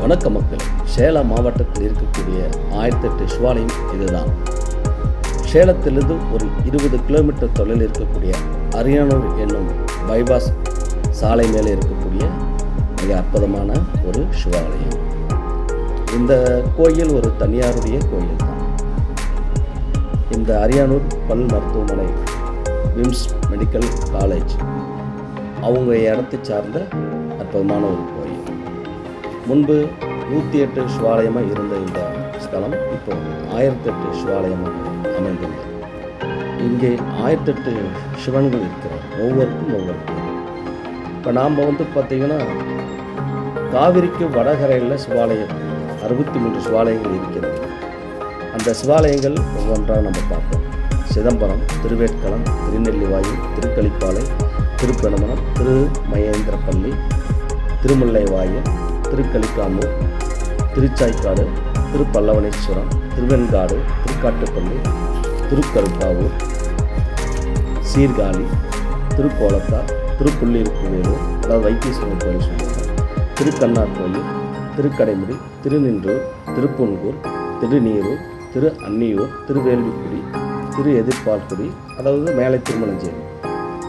வணக்க மக்கள். சேலம் மாவட்டத்தில் இருக்கக்கூடிய ஆயிரத்தெட்டு சிவாலயம் இதுதான். சேலத்திலிருந்து ஒரு இருபது கிலோமீட்டர் தொலைவில் இருக்கக்கூடிய அரியானூர் என்னும் பைபாஸ் சாலை மேலே இருக்கக்கூடிய மிக அற்புதமான ஒரு சிவாலயம். இந்த கோயில் ஒரு தனியாருடைய கோயில் தான். இந்த அரியானூர் பல் மருத்துவமனை விம்ஸ் மெடிக்கல் காலேஜ் அவங்க இடத்தை சார்ந்த அற்புதமான ஒரு கோயில். முன்பு நூற்றி எட்டு சிவாலயமாக இருந்த இந்த ஸ்தலம் இப்போ ஆயிரத்தெட்டு சிவாலயமாக அமைந்துள்ளது. இங்கே ஆயிரத்தெட்டு சிவன்கள் இருக்கிறார் ஒவ்வொருக்கும் ஒவ்வொரு பேர். இப்போ நாம் வந்து பார்த்திங்கன்னா காவிரிக்கு வடகரையில் சிவாலயம் அறுபத்தி மூன்று சிவாலயங்கள் இருக்கிறது. அந்த சிவாலயங்கள் ஒவ்வொன்றாக நம்ம பார்ப்போம். சிதம்பரம் திருவேட்களம் திருநெல்லிவாயு திருக்களிப்பாலை திருப்பெணமனம் திரு மகேந்திரப்பள்ளி திருமுல்லைவாயல் திருக்கலிக்காமூர் திருச்சாய்க்காடு திருப்பல்லவனேஸ்வரம் திருவெண்காடு திருக்காட்டுப்பள்ளி திருக்கருப்பாவூர் சீர்காழி திருக்கோலத்தார் திருப்புள்ளிருக்குவேலூர் அதாவது வைத்தீஸ்வரர் கோயில் சொல்லுவாங்க. திருக்கண்ணார் கோயில் திருக்கடைமுடி திருநின்றூர் திருப்பொன்கூர் திருநீரூர் திரு அன்னியூர் திருவேல்விக்குடி திரு எதிர்பால்குடி அதாவது மேலை திருமணஞ்சேரி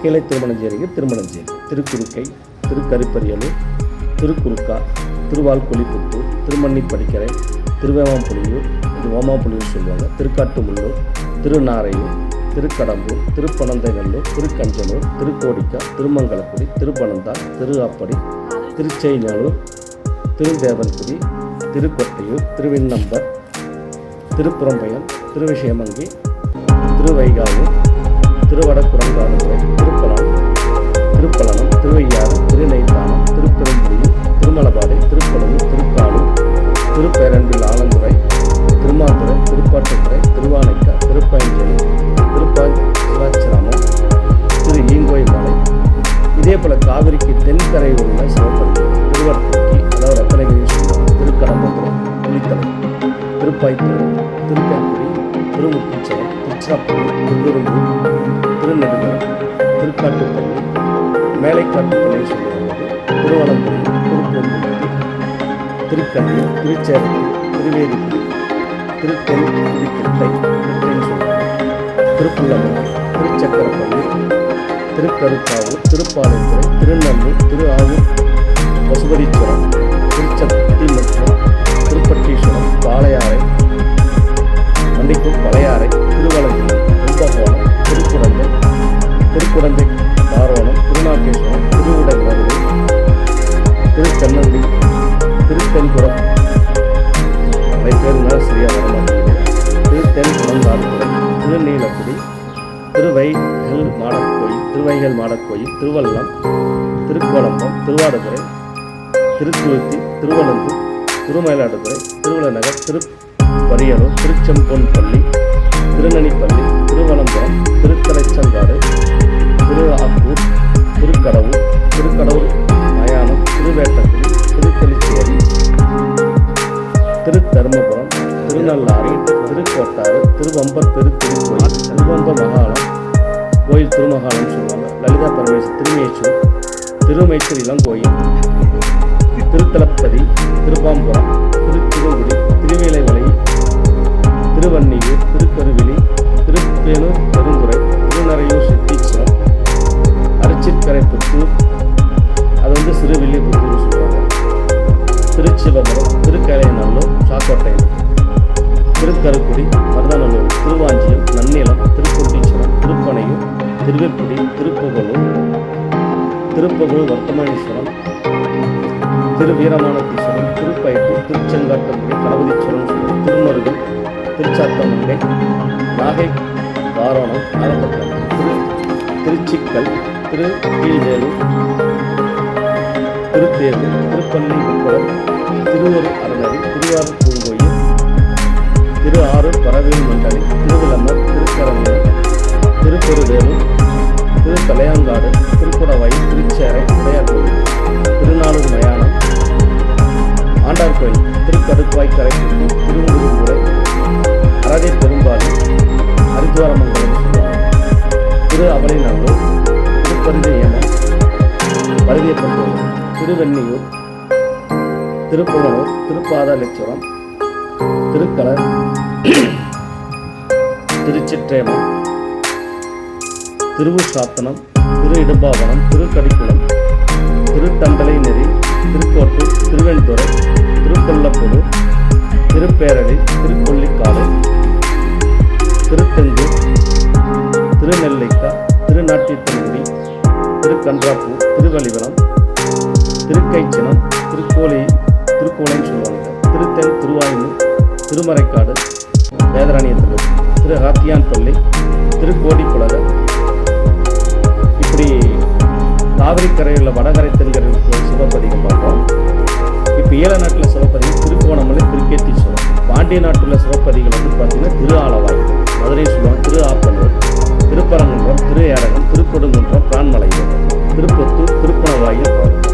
கீழே திருமணஞ்சேரிக்கு திருமணஞ்சேரி திருக்குறுக்கை திருக்கருப்பரியலூர் திருக்குறுக்கா திருவால்குழிப்புத்தூர் திருமண்ணிப்படிக்கரை திருவேமாம்புலியூர் இது ஓமாம்புலியூர் சொல்லுவாங்க திருக்காட்டுமுள்ளூர் திருநாரையூர் திருக்கடம்பூர் திருப்பனந்தைநல்லூர் திருக்கஞ்சனூர் திருக்கோடிக்கா திருமங்கலக்குடி திருப்பனந்தாள் திரு அப்படி திருச்செய்நல்லூர் திருதேவன்குடி திருக்கொட்டையூர் திருவிண்ணம்பர் திருப்புறம்பயம் திருவிஷயமங்கி திருவைகாவூர் திருவடக்குரங்காடுதுறை திருப்பலம் திருப்பலனம் திருவையாறு திருநெய்தானம் திருப்பெரும்புலியூர் திருமலபாடு மேலைக்காட்டுப்பள்ளி சொல்லுவாங்க திருவனந்தபுரி திருப்பூர்புரி திருக்கண்ணி திருச்சேரத்தில் திருவேதிக்குடி திருத்தென் திருத்திட்டை திருத்தென் திருச்சக்கரப்பள்ளி திருக்கருக்காவூர் திருப்பாலைத்துறை திருநெல்லூர் திரு ஆவூர் பசுபதீஸ்வரம் திருச்சத்தி மற்றும் திருப்பட்டீஸ்வரம் பாளையாறை மண்டிக்கும் பழையாறை திருவலங்கிரி கும்பகோணம் திருநீலக்குடி திருவைகள் மாடக்கோயில் திருவைகள் மாடக்கோயில் திருவல்லம் திருக்கோலம்பம் திருவாடுதுறை திருத்துருத்தி திருவனந்தூர் திருமயிலாடுதுறை திருவள்ளநகர் திருப்பரியலூர் திருச்செம்பொன்பள்ளி திருநனிப்பள்ளி திருவனந்தபுரம் திருத்தலைச்சங்காடு திருஆப்பூர் திருக்கடவுர் திருக்கடவுர் மயானம் திருவேட்டக்குடி திருக்கலிச்சேரி திருத்தருமபுரம் திருநள்ளாறு திருக்கோட்டாறு திருவம்பர் பெரு திருக்கோயில் திருவம்ப மகாலம் கோயில் திருமகாலம்னு சொல்லுவாங்க லலிதா பரமேஸ்வர் திருமேச்சூர் திருமேச்சூர் இளங்கோயில் திருத்தலப்பதி திரு திருப்புகலூர் திரு வீரமானத்தீஸ்வரம் திருப்பயத்தூர் திருச்செங்காட்டங்குடி கணபதீஸ்வரம் திருமருகல் திருச்சாத்தமங்கை நாகை தாராணம் நாகப்பட்டினம் திரு திருச்சிக்கல் திரு கீழ்வேலூர் திருத்தேர்வு திருப்பள்ளி உட்படம் திருவூர் அறநடி திருவாரூர் பூங்கோயில் திரு ஆறு பறவையின் மண்டலி திருவிளம்பர் திருக்கரங்கூர் திருப்பெருவேலூர் திரு அபலைநல்லூர் திருப்பரிதி ஏமம் பருதியப்பன் திருவெண்ணியூர் திருப்புவனூர் திருப்பாதாளேஸ்வரம் திருக்கலர் திருச்சிற்றேமம் திருவுசாத்தனம் திரு இடும்பாவனம் திருக்கடிக்குளம் திருத்தண்டலை நெறி திருக்கோட்டூர் திருவெண்துறை திருக்கொல்லப்புது திருப்பேரடி திருக்கொல்லிக்காடு திருத்தெங்கூர் திருக்கன்றாப்பூர் திருவலிவனம் திருக்கைச்சினம் திருக்கோலி திருக்கோலைன்னு சொல்லுவாங்க. திருத்தென் திருவாயூர் திருமறைக்காடு வேதராணியத்தில் திரு ஹாத்தியான்பள்ளி திருக்கோடிக்குளர் இப்படி காவிரிக்கரையில் வடகரை தென்கரையில் போய் சிவப்பதிகம் பார்ப்போம் இப்போ ஈழ நாட்டில் சிவப்பதிகம் திருக்கோணமலை திருக்கேத்தீஸ்வரம். பாண்டிய நாட்டில் சிவப்பதிகள் வந்து பார்த்திங்கன்னா திரு ஆலவாய் மதுரை சொல்லுவாங்க திரு ஆப்பனூர் திருப்பரங்குன்றம் திருஏரகம் திருக்கொடுங்குன்றம் பிரான்மலையூர். திருப்பத்தூர் திருப்பணவாயில்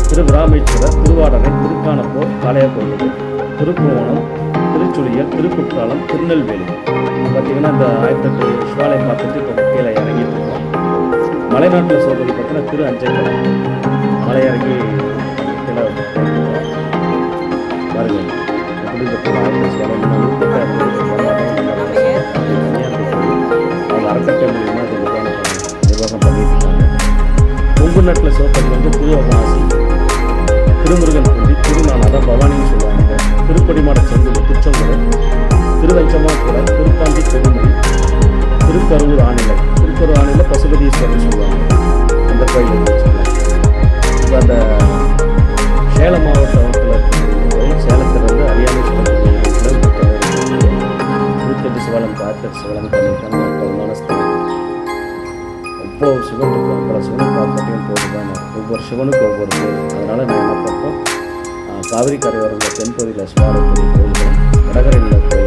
திருவிராமேஸ்வரர் திருவாடகை திருக்கானப்போர் காளையாக்கோயில். திருப்புவனம் திருச்சுழியல் திருக்குற்றாலம் திருநெல்வேலி. பார்த்தீங்கன்னா இந்த ஆயிரத்தெட்டு சிவாலயம் பார்த்துட்டு இப்போ கீழே இறங்கிட்டு இருக்கோம். மலைநாட்டில் சொல்கிறது பார்த்தீங்கன்னா திரு அஞ்சைக்குளம் மலை இறங்கி கீழே பாருங்கள் பாருங்க. எப்படி இந்த ஆயிரத்தி சிவாலயம் கொங்கு நாட்டில் சிவப்பதி வந்து திருவகாசி திருமுருகன் குண்டி திருநாளாக பவானின்னு சொல்லுவாங்க. திருப்படிமாட செங்குடி திருச்செங்குடி கூட திருப்பாண்டி பெருமொழி திருக்கரூர் ஆணையில் திருக்கரூர் ஆணையில் பசுபதீஸ்வரன் சொல்லுவாங்க. அந்த கோயில் அவ்வளோ சிவன் இருக்கும் அவ்வளோ சிவன் ப்ராப்பர்ட்டியும் போட்டுதான் ஒவ்வொரு சிவனுக்கும் ஒவ்வொரு அதனால் நான் என்ன பண்ணுறோம் காவிரி கரையோரங்கள் தென்பகுதியில் சுவாமி கோயில்களும் வடகரையில் கோயில்